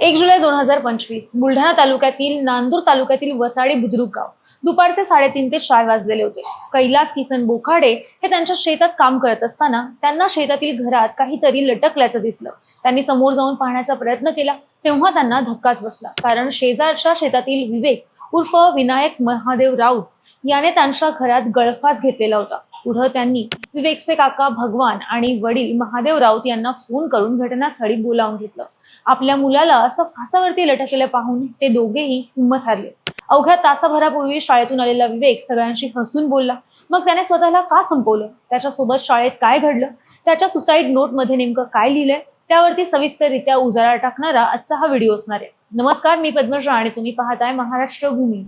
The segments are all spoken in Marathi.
एक जुलै दोन हजार पंचवीस बुलढाणा तालुक्यातील नांदूर तालुक्यातील वसाडी बुद्रुक गाव. दुपारचे साडेतीन ते चार वाजलेले होते. कैलास किसन बोखाडे हे त्यांच्या शेतात काम करत असताना त्यांना शेतातील घरात काहीतरी लटकल्याचं दिसलं. त्यांनी समोर जाऊन पाहण्याचा प्रयत्न केला. तेव्हा त्यांना धक्काच बसला. कारण शेजारच्या शेतातील विवेक उर्फ विनायक महादेव राऊत याने त्यांच्या घरात गळफास घेतलेला होता. पुढं त्यांनी विवेकचे काका भगवान आणि वडील महादेव राऊत यांना फोन करून घटनास्थळी बोलावून घेतलं. आपल्या मुलाला असं फासावरती लटकलेलं पाहून ते दोघेही हिंमत हारले. अवघ्या तासाभरापूर्वी शाळेतून आलेला विवेक सगळ्यांशी हसून बोलला. मग त्याने स्वतःला का संपवलं? त्याच्यासोबत शाळेत काय घडलं? त्याच्या सुसाईड नोटमध्ये नेमकं काय लिहिलंय? त्यावरती सविस्तररित्या उजाळा टाकणारा आजचा हा व्हिडिओ असणार आहे. नमस्कार मी पद्मश्रा आणि तुम्ही पाहताय महाराष्ट्र भूमी.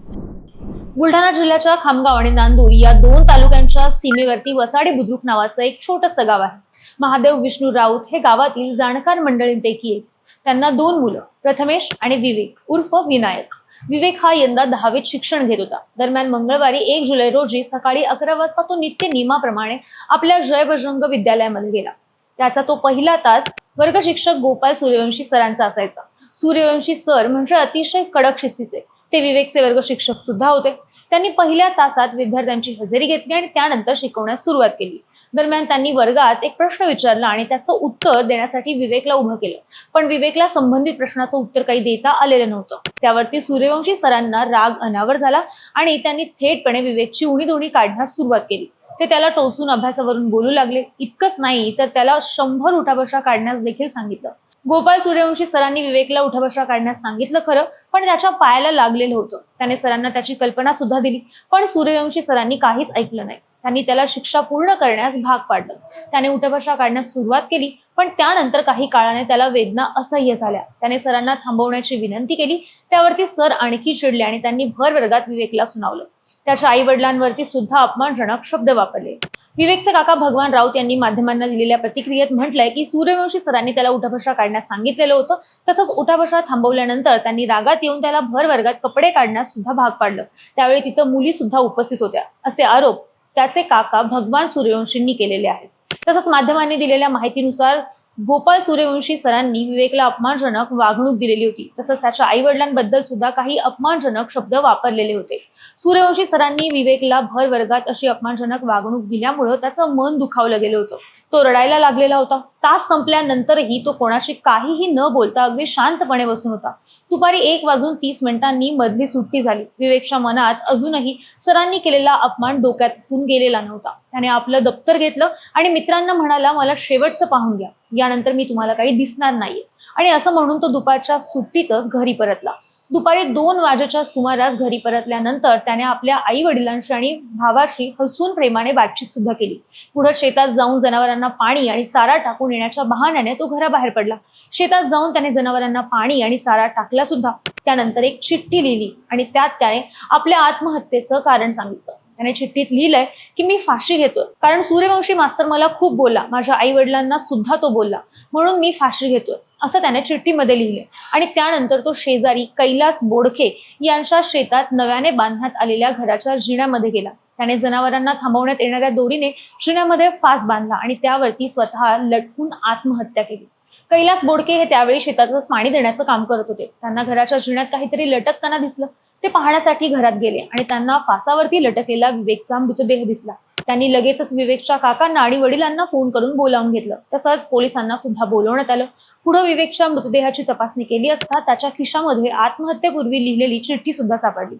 बुलढाणा जिल्ह्याच्या खामगाव आणि नांदूर या दोन तालुक्यांच्या सीमेवरती वसाडी बुद्रुक नावाचं एक छोटंसं गाव आहे. महादेव विष्णू राऊत हे गावातील जाणकार मंडळींपैकी एक. त्यांना दोन मुलं प्रथमेश आणि विवेक उर्फ विनायक. विवेक हा यंदा दहावीत शिक्षण घेत होता. दरम्यान मंगळवारी एक जुलै रोजी सकाळी अकरा वाजता तो नित्य नियमाप्रमाणे आपल्या जय बजरंग विद्यालयामध्ये गेला. त्याचा तो पहिला तास वर्ग शिक्षक गोपाल सूर्यवंशी सरांचा असायचा. सूर्यवंशी सर म्हणजे अतिशय कडक शिस्तीचे. ते विवेकचे वर्ग शिक्षक सुद्धा होते. त्यांनी पहिल्या तासात विद्यार्थ्यांची हजेरी घेतली आणि त्यानंतर शिकवण्यास सुरुवात केली. दरम्यान त्यांनी वर्गात एक प्रश्न विचारला आणि त्याचं उत्तर देण्यासाठी विवेकला उभं केलं. पण विवेकला संबंधित प्रश्नाचं उत्तर काही देता आलेलं नव्हतं. त्यावरती सूर्यवंशी सरांना राग अनावर झाला आणि त्यांनी थेटपणे विवेकची उणीधुणी काढण्यास सुरुवात केली. ते त्याला टोचून अभ्यासावरून बोलू लागले. इतकंच नाही तर त्याला शंभर उठाबशा काढण्यास देखील सांगितलं. गोपाल सूर्यवंशी सरांनी विवेकला उठाबशा काढण्यास सांगितलं खरं पण त्याच्या पायाला लागलेलं होतं. त्याने सरांना त्याची कल्पना सुद्धा दिली पण सूर्यवंशी सरांनी काहीच ऐकलं नाही. त्यांनी त्याला शिक्षा पूर्ण करण्यास भाग पाडलं. त्याने उठाबशा काढण्यास सुरुवात केली पण त्यानंतर काही काळाने त्याला वेदना असह्य झाल्या. त्याने सरांना थांबवण्याची विनंती केली त्यावरती सर आणखी चिडले आणि त्यांनी भर वर्गात विवेकला सुनावलं. त्याच्या आई वडिलांवरती सुद्धा अपमानजनक शब्द वापरले. विवेकचे काका भगवान राऊत यांनी माध्यमांना दिलेल्या प्रतिक्रियेत म्हटलंय की सूर्यवंशी सरांनी त्याला उठाबशा काढण्यास सांगितलेलं होतं. तसंच उठाबशा थांबवल्यानंतर त्यांनी रागात येऊन त्याला भर वर्गात कपडे काढण्यास सुद्धा भाग पाडलं. त्यावेळी तिथं मुली सुद्धा उपस्थित होत्या. असे आरोप त्याचे काका भगवान सूर्यवंशींनी केलेले आहेत. तसंच माध्यमांनी दिलेल्या माहितीनुसार गोपाल सूर्यवंशी सरांनी विवेकला अपमानजनक वागणूक दिलेली होती. तसंच त्याच्या आई वडिलांबद्दल सुद्धा काही अपमानजनक शब्द वापरलेले होते. सूर्यवंशी सरांनी विवेकला भर वर्गात अशी अपमानजनक वागणूक दिल्यामुळं त्याचं मन दुखावलं गेलं होतं. तो रडायला लागलेला होता. तास संपल्यानंतरही तो कोणाशी काहीही न बोलता अगदी शांतपणे बसून होता. दुपारी एक वाजून तीस मिनिटांनी मधली सुट्टी झाली. विवेकच्या मनात अजूनही सरांनी केलेला अपमान डोक्यातून गेलेला नव्हता. त्याने आपलं दप्तर घेतलं आणि मित्रांना म्हणाला मला शेवटचं पाहून घ्या. त्यानंतर मी तुम्हाला काही दिसणार नाहीये आणि असं म्हणून तो दुपारच्या सुट्टीतच घरी परतला. दुपारी दोन वाजेच्या सुमारास घरी परतल्यानंतर त्याने आपल्या आई वडिलांशी आणि भावाशी हसून प्रेमाने बातचीत सुद्धा केली. पुढे शेतात जाऊन जनावरांना पाणी आणि चारा टाकून येण्याच्या बहाण्याने तो घराबाहेर पडला. शेतात जाऊन त्याने जनावरांना पाणी आणि चारा टाकला सुद्धा. त्यानंतर एक चिठ्ठी लिहिली आणि त्यात त्याने आपल्या आत्महत्येचं कारण सांगितलं. त्याने चिठ्ठीत लिहिलंय की मी फाशी घेतोय. कारण सूर्यवंशी मास्तर मला खूप बोलला. माझ्या आई वडिलांना सुद्धा तो बोलला. म्हणून मी फाशी घेतोय. असं त्याने चिठ्ठीमध्ये लिहिले. आणि त्यानंतर तो शेजारी कैलास बोडखे यांच्या शेतात नव्याने बांधण्यात आलेल्या घराच्या जिण्यामध्ये गेला. त्याने जनावरांना थांबवण्यात येणाऱ्या दोरीने जिण्यामध्ये फास बांधला आणि त्यावरती स्वतः लटकून आत्महत्या केली. कैलास बोडके हे त्यावेळी शेतातच पाणी देण्याचं काम करत होते. त्यांना घराच्या जिण्यात काहीतरी लटकताना दिसलं. ते पाहण्यासाठी घरात गेले आणि त्यांना फासावरती लटकलेला विवेकचा मृतदेह दिसला. त्यांनी लगेचच विवेकच्या काकांना आणि वडिलांना फोन करून बोलावून घेतलं. तसंच पोलिसांना सुद्धा बोलवण्यात आलं. पुढे विवेकच्या मृतदेहाची तपासणी केली असता त्याच्या खिशामध्ये आत्महत्येपूर्वी लिहिलेली चिठ्ठी सुद्धा सापडली.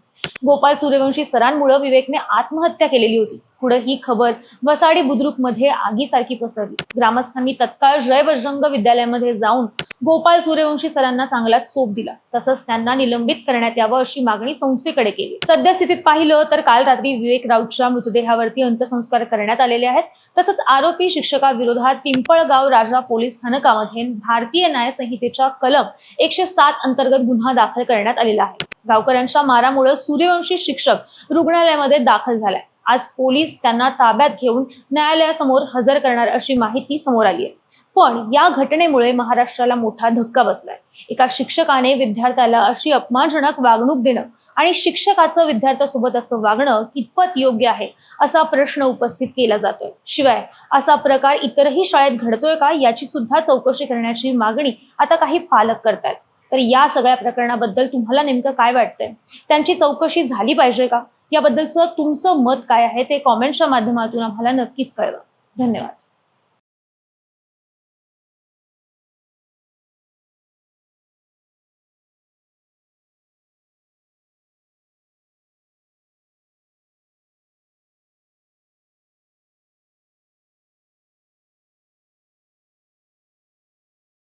गोपाल सूर्यवंशी सरांमुळे विवेकने आत्महत्या केलेली होती. पुढे ही खबर वसाडी बुद्रुकमध्ये आगीसारखी पसरली. ग्रामस्थांनी तत्काळ जय बजरंग विद्यालयामध्ये जाऊन गोपाळ सूर्यवंशी सरांना चांगलाच सोप दिला. तसंच त्यांना निलंबित करण्यात यावं अशी मागणी संस्थेकडे केली. सद्यस्थितीत पाहिलं तर काल रात्री विवेक राऊतच्या मृतदेहावरती अंत्यसंस्कार करण्यात आलेले आहेत. तसंच आरोपी शिक्षकाविरोधात पिंपळगाव राजा पोलीस स्थानकामध्ये भारतीय न्यायसंहितेच्या कलम एकशे सात अंतर्गत गुन्हा दाखल करण्यात आलेला आहे. गावकऱ्यांच्या मारामुळे सूर्यवंशी शिक्षक रुग्णालयामध्ये दाखल झालाय. आज पोलीस त्यांना ताब्यात घेऊन न्यायालयासमोर हजर करणार अशी माहिती समोर आली आहे. पण या घटनेमुळे महाराष्ट्राला मोठा धक्का बसलाय. एका शिक्षकाने विद्यार्थ्याला अशी अपमानजनक वागणूक देणं आणि शिक्षकाचं विद्यार्थ्यासोबत असं वागणं कितपत योग्य आहे असा प्रश्न उपस्थित केला जातोय. शिवाय असा प्रकार इतरही शाळेत घडतोय का याची सुद्धा चौकशी करण्याची मागणी आता काही पालक करतायत. तर या सगळ्या प्रकरणाबद्दल तुम्हाला नेमकं काय वाटतंय? त्यांची चौकशी झाली पाहिजे का? याबद्दलचं तुमचं मत काय आहे ते कॉमेंटच्या माध्यमातून आम्हाला नक्कीच कळवा. धन्यवाद.